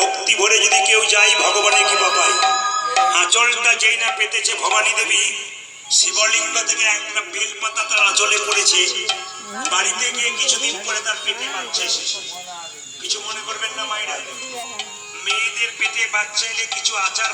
ভক্তি ভরে যদি কেউ যায় ভগবানের কৃপা পায়। আঁচলটা যেই না পেতেছে ভবানী দেবী শিবলিঙ্গ থেকে একটা বেল পাতা তার আঁচলে পড়েছে। বাড়িতে গিয়ে কিছুদিন পরে তার পেটে বাচ্চা এসেছে। কিছু মনে করবেন না মায়েরা? মেয়েদের পেটে বাচ্চা এলে কিছু আচার